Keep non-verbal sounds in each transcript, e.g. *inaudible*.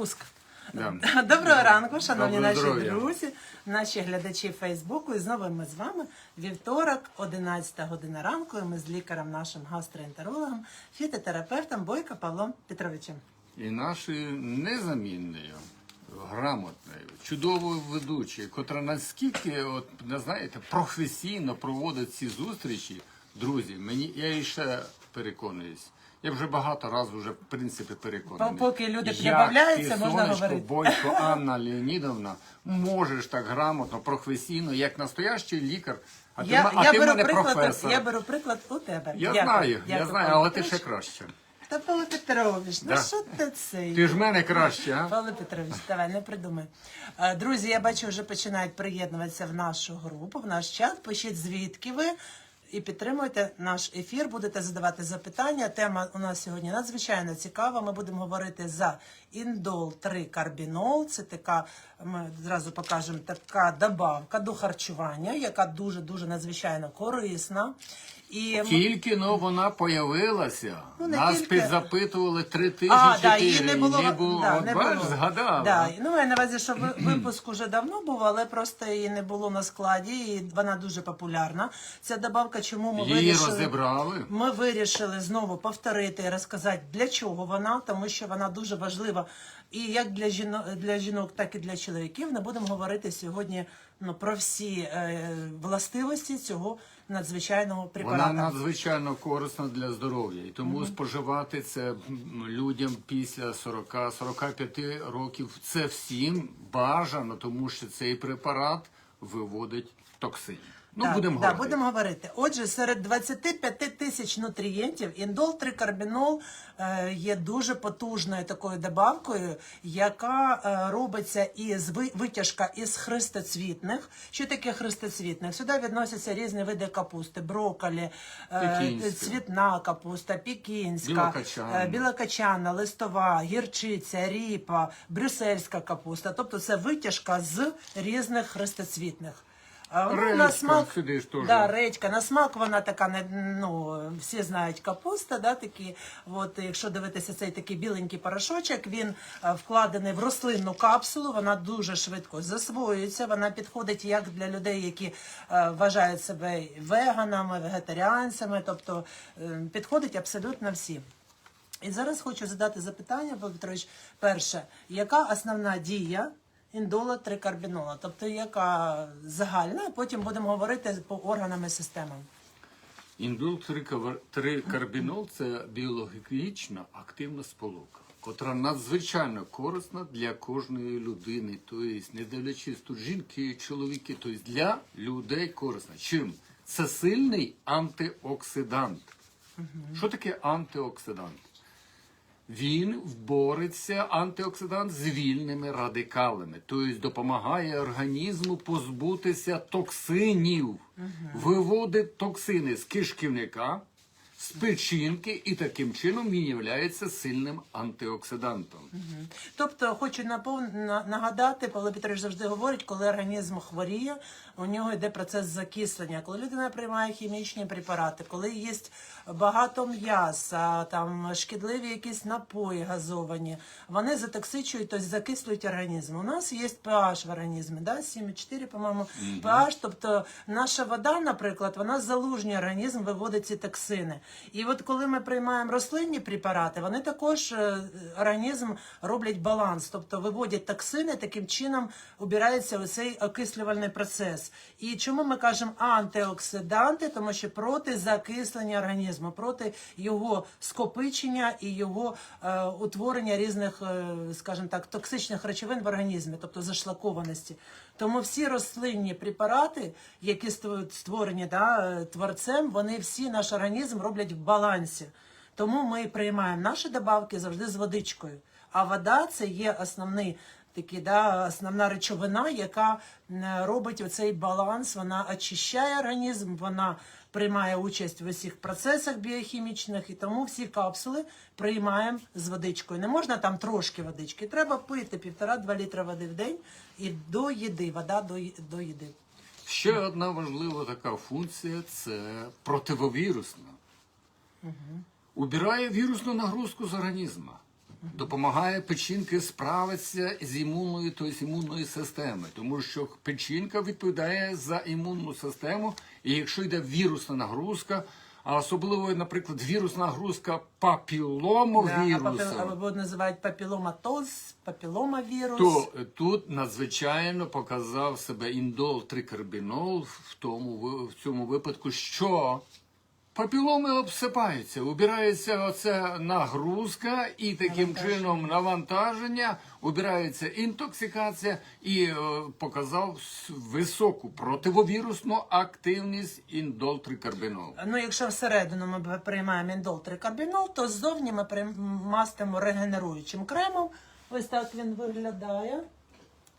Спуск. Да. *laughs* Доброго ранку, шановні Доброго наші здоров'я. друзі, наші глядачі Фейсбуку. І знову ми з вами вівторок, 11 година ранку. І ми з лікарем, нашим гастроентерологом, фітотерапевтом Бойко Павлом Петровичем. І нашою незамінною, грамотною, чудовою ведучою, котра наскільки, от, не знаєте, професійно проводить ці зустрічі, друзі, мені я ще переконуюсь. Я вже багато разів вже в принципі переконаний. Поки люди прибавляються, можна сонечко, говорити. Бойко Анна Леонідовна, можеш так грамотно, професійно, як настоящий лікар. А ти, Я, а я, ти беру мене приклад, професор. я беру приклад у тебе. Я Дякую, знаю, я дякую, знаю, але ти ще краще. Та Павло Петрович, ну що ти цей? Ти ж мене краще, а? Павло Петрович, давай, не придумай. Друзі, я бачу, вже починають приєднуватися в нашу групу, в наш чат. Пишіть, звідки ви. І підтримуйте наш ефір, будете задавати запитання. Тема у нас сьогодні надзвичайно цікава. Ми будемо говорити за індол 3 карбінол. Це така, ми зразу покажемо, така добавка до харчування, яка дуже дуже надзвичайно корисна. І Тільки но вона появилася. Ну, не Нас тільки. підзапитували три тижні. А, да, її не було. Не було. Да, От не було. згадала. Да. Ну, я на увазі, що ви- випуск уже давно був, але просто її не було на складі, і вона дуже популярна. Ця добавка, чому ми Її вирішили... розібрали. Ми вирішили знову повторити і розказати, для чого вона, тому що вона дуже важлива і як для жінок, для жінок, так і для чоловіків. Ми будемо говорити сьогодні ну, про всі е, властивості цього надзвичайного препарата. Вона надзвичайно корисна для здоров'я, і тому споживати це людям після 40-45 років це всім бажано, тому що цей препарат виводить токсин. Ну, Так, будемо да, говорити. будемо говорити. Отже, серед 25 тисяч нутрієнтів індол трикарбінол е, є дуже потужною такою добавкою, яка е, робиться із ви- витяжка із христоцвітних. Що таке христоцвітних? Сюди відносяться різні види капусти, брокколі, е, цвітна капуста, пікінська, Білокачана. е, білокачана, листова, гірчиця, ріпа, брюссельська капуста. Тобто це витяжка з різних христоцвітних. А, ну, на смак, сюди ж теж. да, редька. На смак вона така, ну, всі знають капуста, да, такі. От, якщо дивитися цей такий біленький порошочок, він е, вкладений в рослинну капсулу, вона дуже швидко засвоюється, вона підходить як для людей, які е, вважають себе веганами, вегетаріанцями, тобто е, підходить абсолютно всім. І зараз хочу задати запитання, Петрович. Перше, яка основна дія індола трикарбінола? Тобто яка загальна, а потім будемо говорити по органам і системам. Індул трикарбінол це біологічно активна сполука, котра надзвичайно корисна для кожної людини. Тобто, не дивлячись тут жінки, чоловіки, тобто для людей корисна. Чим? Це сильний антиоксидант. Що таке антиоксидант? Він бореться антиоксидант з вільними радикалами, тобто допомагає організму позбутися токсинів, виводить токсини з кишківника, з печінки, і таким чином він є сильним антиоксидантом. Тобто, хочу напов... на- нагадати, Павло Петрович завжди говорить, коли організм хворіє, у нього йде процес закислення. Коли людина приймає хімічні препарати, коли є багато м'яса, там шкідливі якісь напої газовані, вони затоксичують, тобто закислюють організм. У нас є pH в організмі, да? 7,4, по-моєму, pH, тобто наша вода, наприклад, вона залужнює організм, виводить ці токсини. І от коли ми приймаємо рослинні препарати, вони також е, організм роблять баланс, тобто виводять токсини, таким чином убирається оцей окислювальний процес. І чому ми кажемо антиоксиданти? Тому що проти закислення організму, проти його скопичення і його е, утворення різних, е, скажімо так, токсичних речовин в організмі, тобто зашлакованості. Тому всі рослинні препарати, які створені да, е, творцем, вони всі наш організм роблять в балансі. Тому ми приймаємо наші добавки завжди з водичкою. А вода це є основний такі, да, основна речовина, яка робить оцей баланс, вона очищає організм, вона приймає участь в усіх процесах біохімічних, і тому всі капсули приймаємо з водичкою. Не можна там трошки водички, треба пити півтора-два літра води в день і до їди, вода до, до їди. Ще одна важлива така функція це противовірусна. Убирає вірусну нагрузку з організму. Допомагає печінки справитися з імунною, тобто імунною системою, тому що печінка відповідає за імунну систему, і якщо йде вірусна нагрузка, а особливо, наприклад, вірусна нагрузка Да, папіломовірусу, а або називають папіломатоз, папіломавірус. то тут надзвичайно показав себе індол трикарбінол в тому в цьому випадку, що папіломи обсипаються, убирається оця нагрузка, і таким чином навантаження, убирається інтоксикація і е, показав високу противовірусну активність індол трикарбінол. Ну, якщо всередину ми приймаємо індол трикарбінол, то ззовні ми прийм- мастимо регенеруючим кремом. Ось так він виглядає.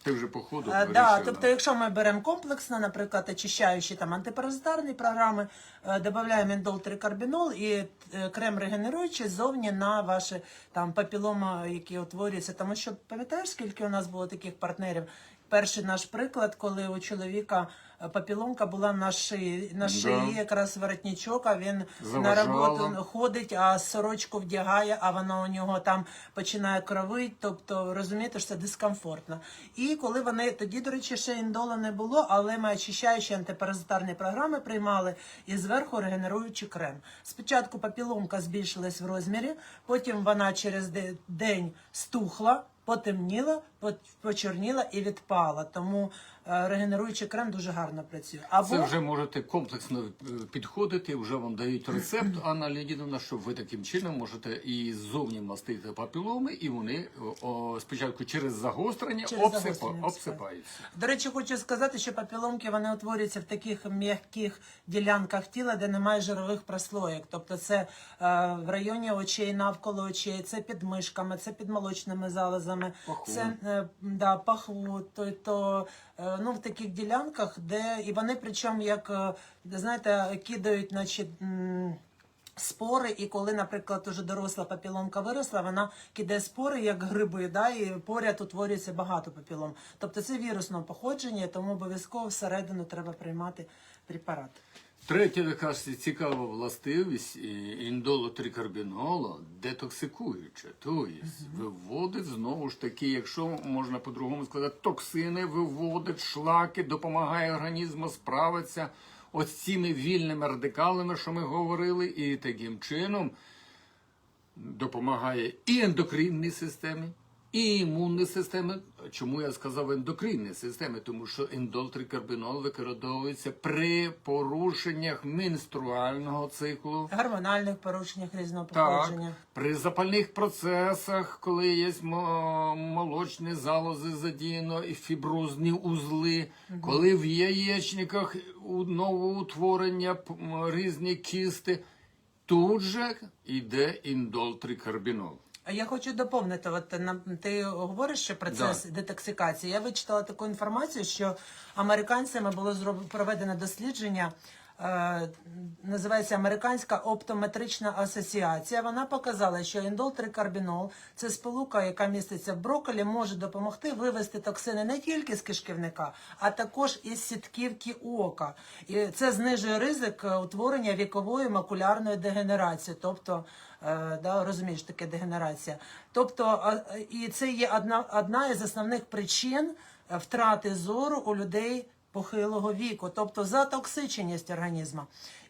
Ти вже по ходу Е, вирішила. Да, тобто, якщо ми беремо комплексно, наприклад, очищаючі там антипаразитарні програми, е, додаємо індол трикарбінол і е, крем регенеруючий зовні на ваші там папілома, які утворюються. Тому що пам'ятаєш, скільки у нас було таких партнерів? Перший наш приклад, коли у чоловіка папіломка була на шиї, на шиї якраз воротничок, а він на роботу ходить, а сорочку вдягає, а воно у нього там починає кровить. Тобто розумієте, що це дискомфортно. І коли вони тоді, до речі, ще індола не було, але ми очищаючі антипаразитарні програми приймали і зверху регенеруючий крем. Спочатку папіломка збільшилась в розмірі, потім вона через день стухла. Потемніла, почорніла і відпала. Тому регенеруючий крем дуже гарно працює. Або Це вже можете комплексно е, підходити, вже вам дають рецепт, Анна Леонідовна, що ви таким чином можете і ззовні мастити папіломи, і вони о, спочатку через загострення, Через обсипа- загострення обсипаються. До речі, хочу сказати, що папіломки вони утворюються в таких м'яких ділянках тіла, де немає жирових прослоєк. Тобто це е, в районі очей, навколо очей, це під мишками, це під молочними залозами, Паху. це е, да, пахву, то, то е, ну, в таких ділянках, де і вони причому як е, знаєте, кидають, значить. Спори, і коли, наприклад, уже доросла папіломка виросла, вона кидає спори як гриби, да, і поряд утворюється багато папілом. Тобто це вірусного походження, тому обов'язково всередину треба приймати препарат. Третя ж цікава властивість і- індолотрикарбінолу детоксикуюча. Тобто виводить знову ж таки, якщо можна по-другому сказати, токсини виводить шлаки, допомагає організму справитися ось цими вільними радикалами, що ми говорили, і таким чином допомагає і ендокринній системі, і імунній системі. Чому я сказав ендокринній системі? Тому що індолтрикарбінол використовується при порушеннях менструального циклу. Гормональних порушеннях різного Так, при запальних процесах, коли є молочні залози задіяно і фіброзні узли, коли в яєчниках у- новоутворення різні кісти, тут же йде індолтрикарбінол. А я хочу доповнити, от ти говориш що процес детоксикації. Я вичитала таку інформацію, що американцями було проведено дослідження. е, Називається Американська оптометрична асоціація. Вона показала, що індолтрикарбінол – це сполука, яка міститься в брокколі, може допомогти вивести токсини не тільки з кишківника, а також із сітківки ока. І це знижує ризик е, утворення вікової макулярної дегенерації, тобто да, розумієш, таке дегенерація. Тобто, і це є одна, одна із основних причин е, втрати зору у людей похилого віку, тобто затоксиченість організму.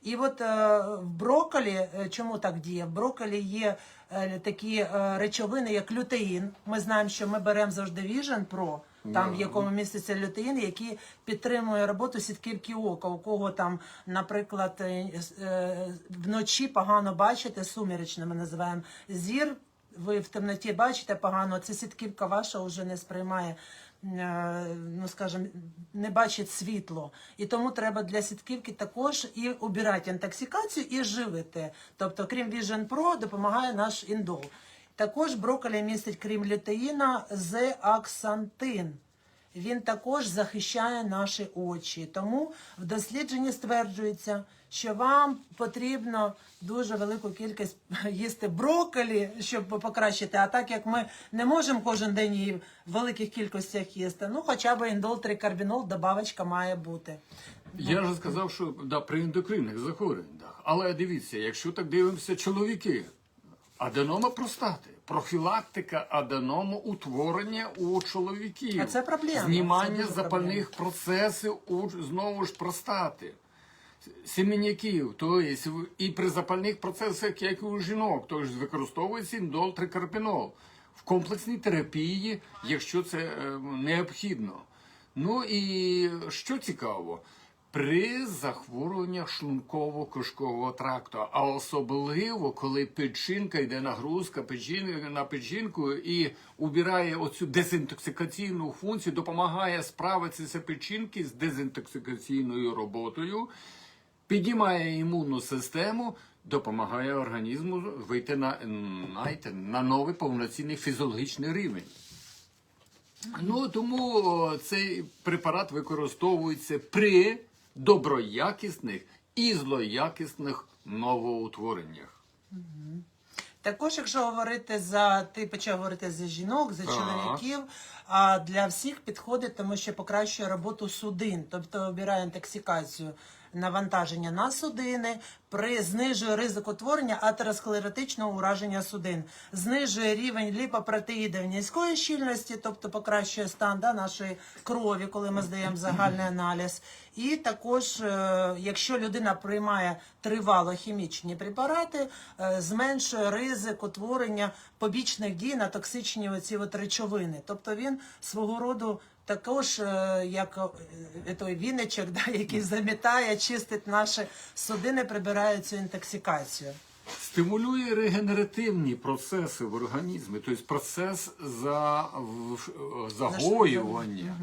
І от е, в брокколі, е, чому так діє? В брокколі є е, такі е, речовини, як лютеїн. Ми знаємо, що ми беремо завжди Vision Pro, там в якому міститься лютеїн, який підтримує роботу сітківки ока. У кого там, наприклад, е, е, вночі погано бачите, суміречно ми називаємо зір. Ви в темноті бачите погано, це сітківка ваша вже не сприймає. е, Ну, скажімо, не бачить світло. І тому треба для сітківки також і обирати інтоксикацію, і живити. Тобто, крім Vision Pro, допомагає наш індол. Також брокколі містить, крім лютеїна, зеаксантин. Він також захищає наші очі. Тому в дослідженні стверджується, що вам потрібно дуже велику кількість *laughs* їсти брокколі, щоб покращити. А так як ми не можемо кожен день її в великих кількостях їсти, ну хоча б індол трикарбінол, добавочка має бути. Я вже сказав, що да, при ендокринних захворюваннях. Але дивіться, якщо так дивимося, чоловіки, аденома простати, профілактика аденому утворення у чоловіків. А це проблема, це Знімання дуже запальних процесів у знову ж простати. Сім'яняків, тобто і при запальних процесах, як і у жінок, тож використовується індол трикарпінол в комплексній терапії, якщо це е, необхідно. Ну і що цікаво, при захворюваннях шлунково-кишкового тракту, а особливо коли печінка йде нагрузка печін- на печінку і убирає оцю дезінтоксикаційну функцію, допомагає справитися печінки з дезінтоксикаційною роботою піднімає імунну систему, допомагає організму вийти на, знаєте, на новий повноцінний фізіологічний рівень. Ну тому цей препарат використовується при доброякісних і злоякісних новоутвореннях. Також, якщо говорити за ти почав говорити за жінок, за Так. чоловіків, а для всіх підходить, тому що покращує роботу судин, тобто обирає інтоксикацію навантаження на судини, при знижує ризик утворення атеросклеротичного ураження судин, знижує рівень ліпопротеїдів низької щільності, тобто покращує стан да, нашої крові, коли ми здаємо загальний аналіз. І також, е, якщо людина приймає тривало хімічні препарати, е, зменшує ризик утворення побічних дій на токсичні оці от речовини. Тобто він свого роду також, е, як е, той віничок, да, який замітає, чистить наші судини, прибирає цю інтоксикацію. Стимулює регенеративні процеси в організмі, тобто процес за, в- загоювання,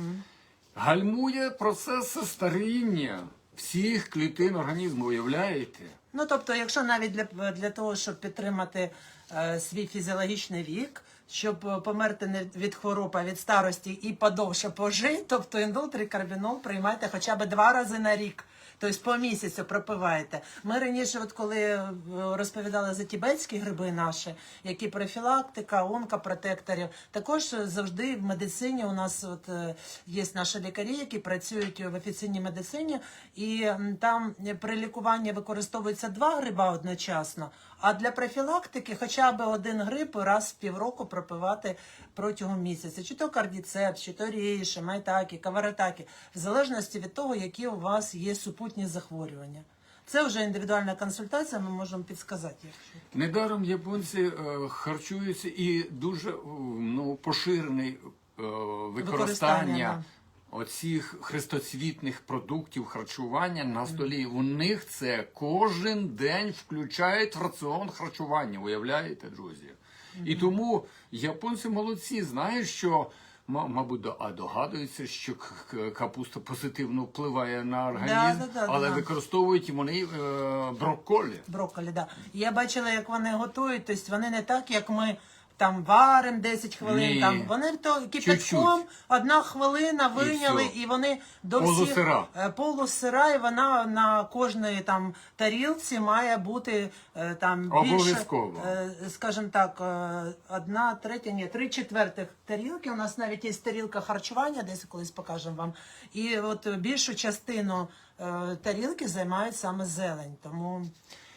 гальмує процеси старіння всіх клітин організму, уявляєте? Ну тобто, якщо навіть для, для того, щоб підтримати е, свій фізіологічний вік, щоб е, померти не від хвороб, а від старості і подовше пожити, тобто індол трикарбінол приймайте хоча б два рази на рік. Тобто по місяцю пропиваєте. Ми раніше, от коли е, розповідали за тібетські гриби наші, які профілактика, онкопротекторів, також завжди в медицині у нас от е, є наші лікарі, які працюють в офіційній медицині, і там при лікуванні використовується два гриба одночасно. А для профілактики хоча б один гриб раз в півроку пропивати протягом місяця. Чи то кардіцепс, чи то рейші, майтакі, каваратакі, в залежності від того, які у вас є супутні захворювання. Це вже індивідуальна консультація, ми можемо підсказати. Якщо. Недаром японці е, харчуються і дуже ну, поширене Використання, використання оцих хрестоцвітних продуктів харчування на столі. У них це кожен день включають в раціон харчування. Уявляєте, друзі? І тому японці молодці, знають, що. Ма- Мабуть, до- а догадуються, що капуста позитивно впливає на організм, да, да, але да. використовують вони е, брокколі. Брокколі, да. Я бачила, як вони готують, тобто вони не так, як ми там варимо 10 хвилин. Ні. Там вони то Чуть-чуть. одна хвилина вийняли, все. і, вони до всіх Полусира. е, полусира, і вона на кожної там тарілці має бути е, там більше, Обов'язково. е, скажімо так, е, одна третя, ні, три четвертих тарілки. У нас навіть є тарілка харчування, десь колись покажемо вам. І от більшу частину е, тарілки займають саме зелень. Тому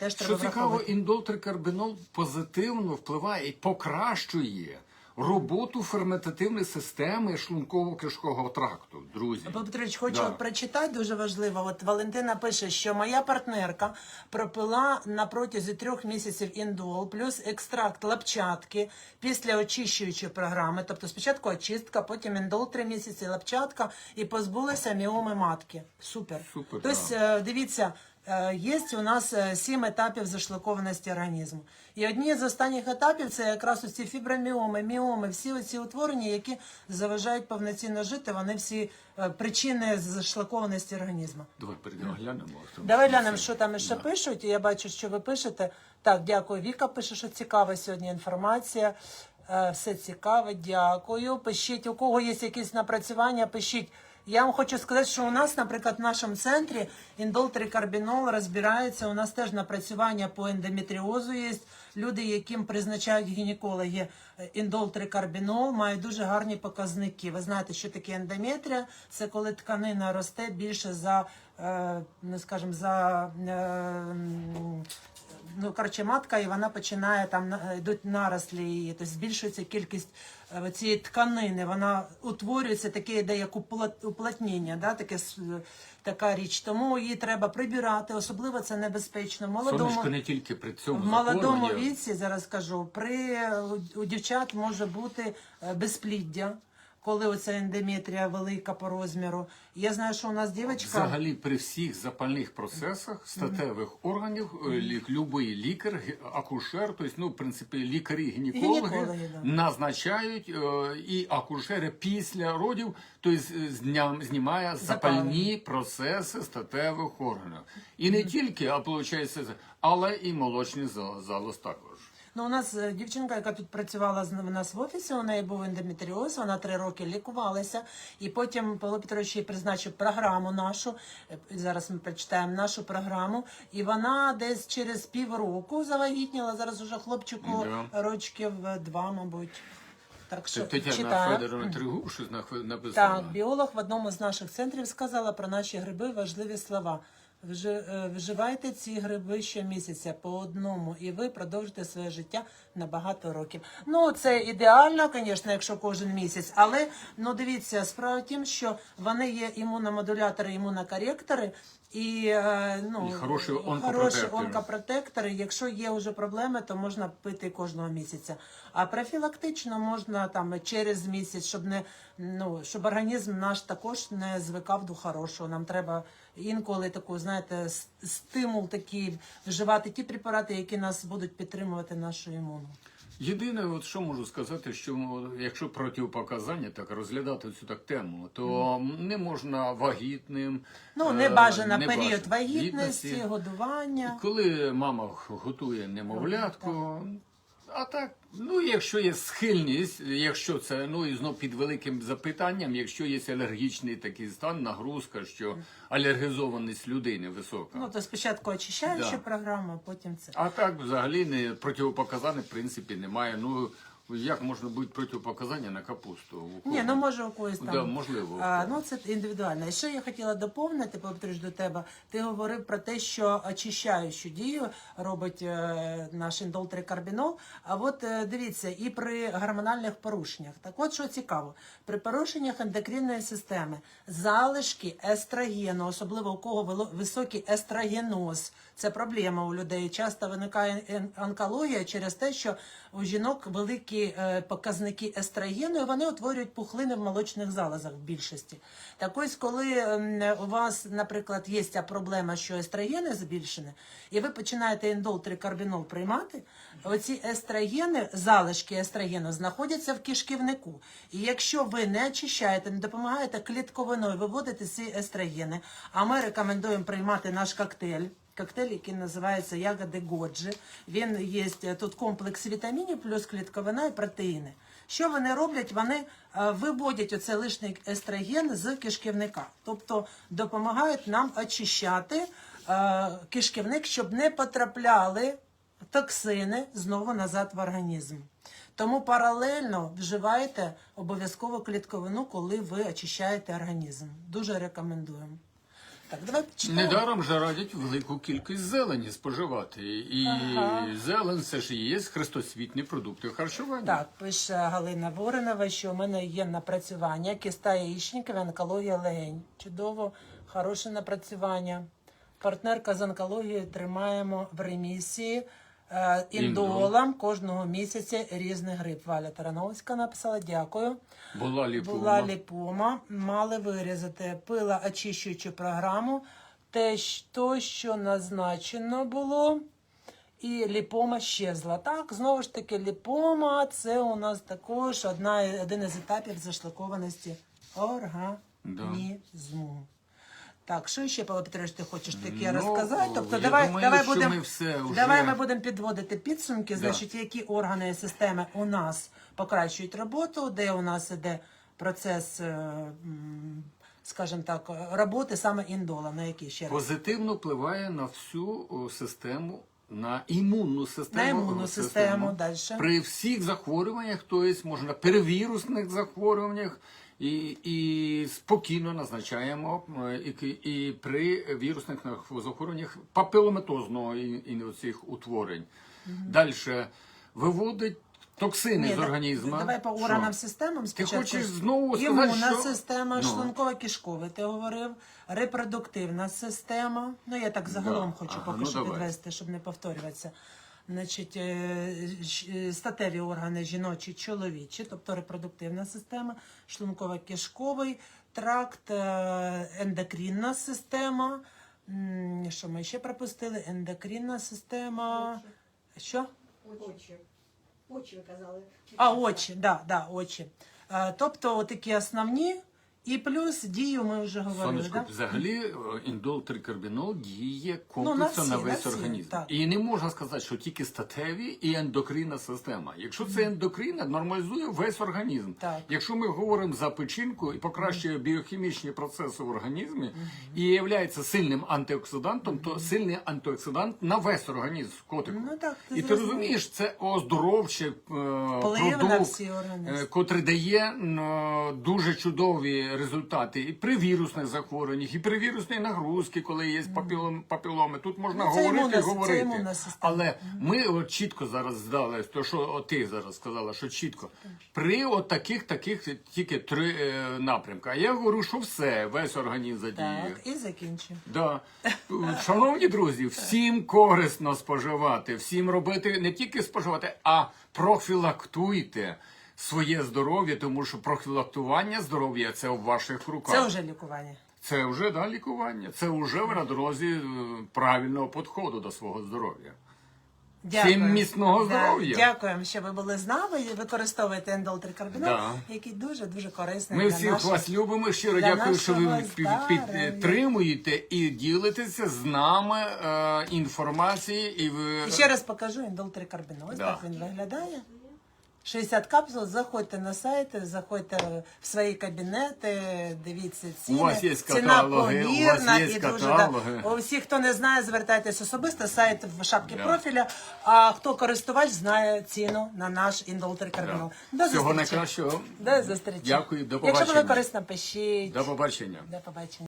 теж треба Що цікаво, враховувати. індолтрикарбінол позитивно впливає і покращує роботу ферментативної системи шлунково-кишкового тракту, друзі. Петрович, хочу Да. прочитати дуже важливо. От Валентина пише, що моя партнерка пропила на протязі трьох місяців індол плюс екстракт лапчатки після очищуючої програми. Тобто спочатку очистка, потім індол три місяці, лапчатка і позбулася міоми матки. Супер. Супер, Тобто, е, дивіться. Е, Є у нас е, сім етапів зашлакованості організму. І одні з останніх етапів це якраз ось ці фіброміоми, міоми, всі ці утворення, які заважають повноцінно жити, вони всі е, причини зашлакованості організму. Давай перейдемо глянемо. Давай глянемо, що там ще Да. пишуть. Я бачу, що ви пишете. Так, дякую. Віка пише, що цікава сьогодні інформація. Все цікаве, дякую. Пишіть, у кого є якісь напрацювання, пишіть. Я вам хочу сказати, що у нас, наприклад, в нашому центрі індолтрикарбінол розбирається. У нас теж напрацювання по ендометріозу є. Люди, яким призначають гінекологи е, індолтрикарбінол, мають дуже гарні показники. Ви знаєте, що таке ендометрія? Це коли тканина росте більше за, е, ну скажімо, за. Е, ну коротше, матка, і вона починає там йдуть нарослі, її, тобто збільшується кількість е, цієї тканини. Вона утворюється таке, йде як уплотнення, да, таке така річ. Тому її треба прибирати, особливо це небезпечно. Молодому Сонечко не тільки при цьому в молодому віці зараз кажу, при у, у дівчат може бути е, безпліддя. Коли оця ендометрія велика по розміру. Я знаю, що у нас дівчинка Взагалі при всіх запальних процесах статевих органів е, лі- любий лікар, акушер, тобто, ну, в принципі, лікарі-гінекологи Гінекологи, да. назначають е, і акушери після родів, тобто знімає запальні процеси статевих органів. І не тільки, а виходить, але і молочний зал- залоз також. Ну, у нас е, дівчинка, яка тут працювала в нас в офісі, у неї був ендометріоз, вона три роки лікувалася, і потім Павло Петрович їй призначив програму нашу. е, Зараз ми прочитаємо нашу програму. І вона десь через півроку завагітніла. Зараз уже хлопчику Да. рочків е, два, мабуть. Так що Тетяна. Федоровна Тригуб написала. Так, біолог в одному з наших центрів сказала про наші гриби важливі слова. Е, Вживайте ці гриби щомісяця по одному, і ви продовжите своє життя на багато років. Ну, це ідеально, звісно, якщо кожен місяць, але ну дивіться, справа в тім, що вони є імуномодулятори, імунокоректори, і, е, ну, І хороші хороші онкопротектори. Якщо є вже проблеми, то можна пити кожного місяця. А профілактично можна там через місяць, щоб не ну щоб організм наш також не звикав до хорошого. Нам треба інколи таку, знаєте, стимул такий вживати ті препарати, які нас будуть підтримувати нашу імуну. Єдине, от що можу сказати, що ну, якщо протипоказання так розглядати цю так тему, то не можна вагітним. Ну е, не бажано не період бажано вагітності, годування. Коли мама готує немовлятку, а так, ну якщо є схильність, якщо це ну і знов під великим запитанням, якщо є алергічний такий стан, нагрузка, що алергізованість людини висока. Ну то спочатку очищаюча Да. програма, потім це. А так взагалі не противопоказань в принципі немає. Ну як можна бути противопоказання на капусту? Ні, ну може у когось там. Да, можливо. А, ну це індивідуально. І ще я хотіла доповнити, повторюсь до тебе. Ти говорив про те, що очищаючу дію робить е, наш індолтрикарбінол. А от е, дивіться, і при гормональних порушеннях. Так от що цікаво, при порушеннях ендокринної системи залишки естрогену, особливо у кого високий естрогеноз, це проблема у людей. Часто виникає онкологія через те, що у жінок великі е, показники естрогену, і вони утворюють пухлини в молочних залозах в більшості. Так ось, коли ем, у вас, наприклад, є ця проблема, що естрогени збільшені, і ви починаєте індол-трикарбінол приймати, оці естрогени, залишки естрогену, знаходяться в кишківнику. І якщо ви не очищаєте, не допомагаєте клітковиною виводити ці естрогени, а ми рекомендуємо приймати наш коктейль. Коктейль, який називається ягоди Годжі. Він є е, тут комплекс вітамінів, плюс клітковина і протеїни. Що вони роблять? Вони е, виводять оцей лишній естроген з кишківника, тобто допомагають нам очищати е, кишківник, щоб не потрапляли токсини знову назад в організм. Тому паралельно вживайте обов'язково клітковину, коли ви очищаєте організм. Дуже рекомендуємо. Так, давай почитаємо. Недаром же радять велику кількість зелені споживати. І Ага. зелень це ж і є хрестосвітні продукти харчування. Так, пише Галина Воронова, що у мене є напрацювання, киста яєчників, онкологія легень. Чудово, хороше напрацювання. Партнерка з онкологією тримаємо в ремісії е, індолом кожного місяця різний грип. Валя Тарановська написала, дякую. Була ліпома. Була ліпома, мали вирізати, пила очищуючу програму, те, щ- то, що назначено було, і ліпома щезла. Так, знову ж таки, ліпома це у нас також одна, один із етапів зашлакованості організму. Так, що ще, Павло Петрович, ти хочеш таке Ну, розказати? Тобто, я давай, думаю, давай що будемо ми все вже- давай ми будемо підводити підсумки, Да. значить, які органи і системи у нас покращують роботу, де у нас іде процес, е, м, скажімо так, роботи саме індола, на який ще раз. Позитивно впливає на всю о, систему на імунну систему. На імунну систему, дальше. При всіх захворюваннях, тобто можна перевірусних захворюваннях. І, і спокійно назначаємо е, і, і при вірусних захворюваннях папілометозного цих утворень. Далі виводить токсини Ні, з організму. Давай по Що? органам системам Ти хочеш знову сказати, Імунна що... система, Ну. шлунково-кишкова, ти говорив, репродуктивна система. Ну, я так загалом Да. хочу Ага, поки ну, що давай. підвести, щоб не повторюватися. Значить, е, е, статеві органи жіночі, чоловічі, тобто репродуктивна система, шлунково-кишковий тракт, е, ендокринна система. Що ми ще пропустили? Ендокринна система. Що? Очі. Очі ви казали. А, очі, да, да, очі. Тобто такі основні, і плюс дію ми вже говорили. Сонечко, Да? взагалі е, індол трикарбінол діє Ну, на комплексно всі, на на весь всі, організм. так. І не можна сказати, що тільки статеві і ендокринна система. Якщо це ендокринна, нормалізує весь організм. Так. Якщо ми говоримо за печінку і покращує біохімічні процеси в організмі і є сильним антиоксидантом, то сильний антиоксидант на весь організм котику. Ну, так, ти і ти розумієш, це оздоровчий е, продукт, е, котрий дає м, дуже чудові результати і при вірусних захворюваннях, і при вірусної нагрузки, коли є папілом, папіломи. Тут можна Ну, говорити імунна- і говорити. Але ми от чітко зараз здали, то що от ти зараз сказала, що чітко. При от таких, таких тільки три е, напрямки. А я говорю, що все, весь організм задіює. Так, і закінчимо. Да. *laughs* Шановні друзі, всім корисно споживати, всім робити не тільки споживати, а профілактуйте своє здоров'я, тому що профілактування здоров'я це в ваших руках. Це вже лікування. Це вже да, лікування. Це вже ви на дорозі е, правильного підходу до свого здоров'я. Дякую. міцного Да, здоров'я. Дякуємо, що ви були з нами. і Використовуєте ендолтрикарбінол, Да. який дуже дуже корисний. Ми для всіх наших- вас любимо. Щиро для дякую, що ви підтримуєте і ділитеся з нами е, інформацією. І ви І ще раз покажу ендолтрикарбінол. Ось Да. так він виглядає. 60 капсул, заходьте на сайт, заходьте в свої кабінети, дивіться ціни. У вас є Ціна каталоги, у помірна вас є і дуже каталоги. да. У всіх, хто не знає, звертайтесь особисто, сайт в шапці Да. профіля. А хто користувач знає ціну на наш індолтрикарбінол. До всього зустрічі. найкращого. До зустрічі. Дякую, до Якщо було побачення. корисно, пишіть. До побачення. До побачення.